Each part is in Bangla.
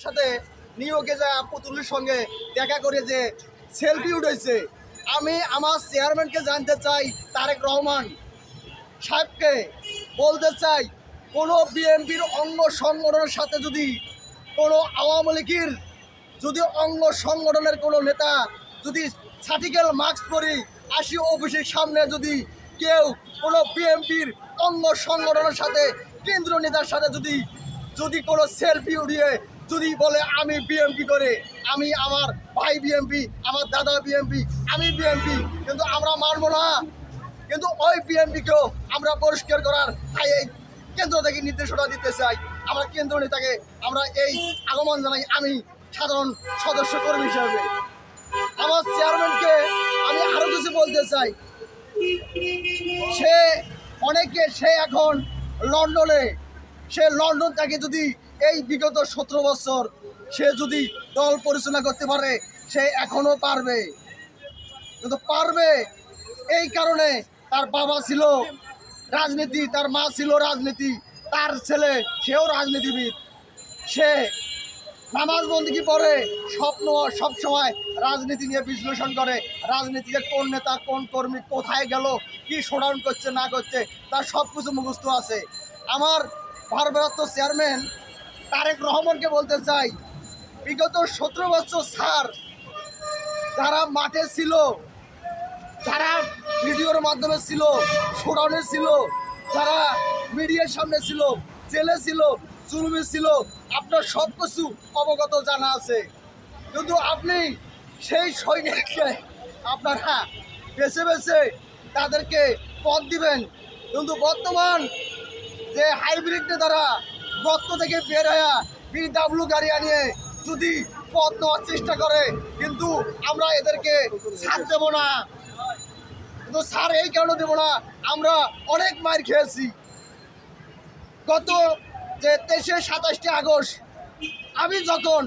সাথে নিয়োগে যা পুতুলের সঙ্গে দেখা করে যে সেলফি উঠেছে। আমি আমার চেয়ারম্যানকে জানতে চাই, তারেক রহমান সাহেবকে বলতে চাই, কোনো বিএনপির অঙ্গ সংগঠনের সাথে যদি কোনো আওয়ামী লীগের যদি অঙ্গ সংগঠনের কোনো নেতা যদি সার্টিকেল মাস্ক পরি আসি অফিসের সামনে যদি কেউ কোনো বিএনপির অঙ্গ সংগঠনের সাথে কেন্দ্র নেতার সাথে যদি যদি কোনো সেলফি উড়িয়ে যদি বলে আমি বিএমপি করে, আমি আমার ভাই বিএমপি আমার দাদা বিএমপি আমি বিএমপি কিন্তু আমরা মানবো না। কিন্তু ওই বিএনপিকেও আমরা পরিষ্কার করার তাই এই কেন্দ্র থেকে নির্দেশনা দিতে চাই। আমরা কেন্দ্র নেতাকে আমরা এই আগমন জানাই আমি সাধারণ সদস্য কর্মী হিসাবে। আমার চেয়ারম্যানকে আমি আরও কিছু বলতে চাই। সে অনেকে সে এখন লন্ডনে সে লন্ডন থেকে যদি এই বিগত সতেরো বছর সে যদি দল পরিচালনা করতে পারে, সে এখনও পারবে। কিন্তু পারবে এই কারণে তার বাবা ছিল রাজনীতি, তার মা ছিল রাজনীতি, তার ছেলে সেও রাজনীতিবিদ। সে নামাজ বন্দিকে পড়ে স্বপ্ন সব সময় রাজনীতি নিয়ে বিশ্লেষণ করে, রাজনীতিতে কোন নেতা, কোন কর্মী কোথায় গেল, কি শোডাউন করছে, না করছে, তার সব কিছু মুখস্থ আছে। আমার ভারপ্রাপ্ত চেয়ারম্যান তারেক রহমানকে বলতে চাই, বিগত সতেরো বছর স্যার, যারা মাঠে ছিল, যারা ভিডিওর মাধ্যমে ছিল শোডাউনে ছিল, যারা মিডিয়ার সামনে ছিল, জেলে ছিল, জুলুমে ছিল, আপনার সব কিছু অবগত জানা আছে। কিন্তু আপনি সেই সৈনিককে আপনারা বেছে বেছে তাদেরকে পথ দিবেন। কিন্তু বর্তমান যে হাইব্রিড নেতারা গর্ত থেকে বের হয়ে বিডাব্লিউ গাড়ি আনিয়ে যদি পথ নেওয়ার চেষ্টা করে, কিন্তু আমরা এদেরকে ছাড় দেবো না। কিন্তু স্যার এই কারণে দেবো না, আমরা অনেক মার খেয়েছি। গত যে তেইশে সাতাশটি আগস্ট, আমি যখন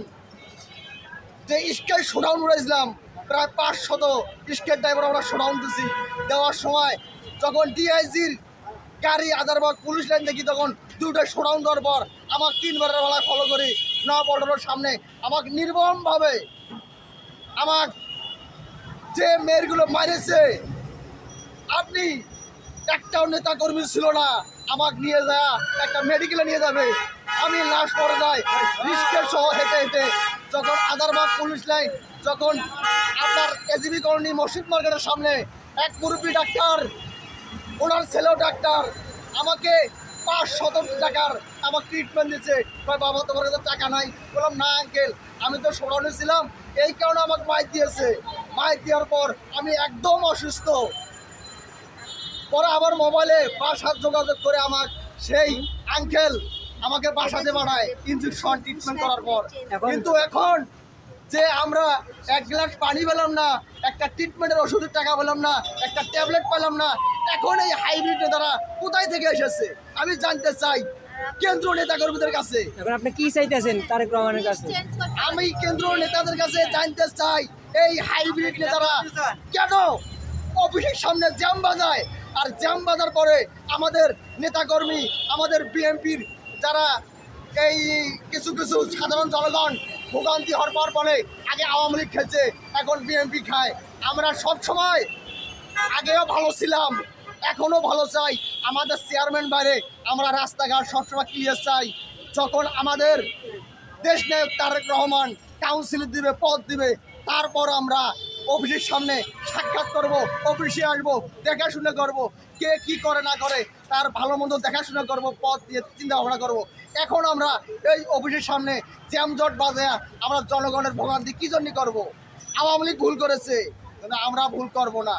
যে স্কেল শোডাউন উড়েছিলাম প্রায় পাঁচশত স্কেল ড্রাইভার আমরা শোডাউন দিছি। দেওয়ার সময় যখন ডিআইজির গাড়ি আদারবাগ পুলিশ লাইন দেখি তখন দুটো শোডাউন পর আমার তিনবারের বেলা ফলো করি। নয়া পল্টনের সামনে। আমাকে নির্মমভাবে আমার যে মেয়েরগুলো মারেছে, আপনি একটাও নেতা কর্মী ছিল না। আমাকে নিয়ে যা একটা মেডিকেলে নিয়ে যাবে। আমি লাশ পরে যাই রিস্কের সহ হেঁটে হেঁটে। যখন আদারবাগ পুলিশ লাইন, যখন আপনার এজিবি কলোনি মসজিদ মার্কেটের সামনে এক মুরব্বী ডাক্তার ওনার ছেলেও ডাক্তার আমাকে পাঁচ শত টাকার আমার ট্রিটমেন্ট দিচ্ছে কয় বাবা তোমার কাছে টাকা নাই? বললাম না আঙ্কেল আমি তো সরানো ছিলাম। এই কারণে আমাকে মাইক দিয়েছে। মাইক দেওয়ার পর আমি একদম অসুস্থ। পরে আবার মোবাইলে বাসার যোগাযোগ করে আমার সেই আঙ্কেল আমাকে বাসাতে বাড়ায় ইঞ্জেকশন ট্রিটমেন্ট করার পর। কিন্তু এখন যে আমরা এক গ্লাস পানি পেলাম না একটা ট্রিটমেন্টের ওষুধের টাকা পেলাম না একটা ট্যাবলেট পেলাম না এখন এই হাইব্রিড নেতারা কোথায় থেকে এসেছে? আমি জানতে চাই কেন্দ্র নেতা কর্মীদের কাছে। এখন আপনি কি চাইতেছেন তারেক রহমানের কাছে? আমি কেন্দ্র নেতাদের কাছে জানতে চাই এই হাইব্রিড নেতারা কেন অফিসের সামনে জ্যাম বাজায়? আর জ্যাম বাজার পরে আমাদের নেতাকর্মী আমাদের বিএনপির যারা এই কিছু কিছু সাধারণ জনগণ ভোগান্তি হওয়ার পর বলে আগে আওয়ামী লীগ খেলছে এখন বিএনপি খায়। আমরা সব সময় আগেও ভালো ছিলাম। এখনও ভালো চাই। আমাদের চেয়ারম্যান বাইরে, আমরা রাস্তাঘাট সবসময় ক্লিয়ার চাই। যখন আমাদের দেশ নায়ক তারেক রহমান কাউন্সিল দিবে, পদ দিবে, তারপর আমরা অফিসের সামনে সাক্ষাৎ করব অফিসে আসব, দেখাশোনা করব, কে কি করে না করে, তার ভালো মন্দ দেখাশোনা করব, পদ দিয়ে চিন্তা ভাবনা করব। এখন আমরা এই অফিসের সামনে জ্যামজট বাজে আমরা জনগণের ভোগান্তি কী জন্য করব? আওয়ামী লীগ ভুল করেছে আমরা ভুল করব না।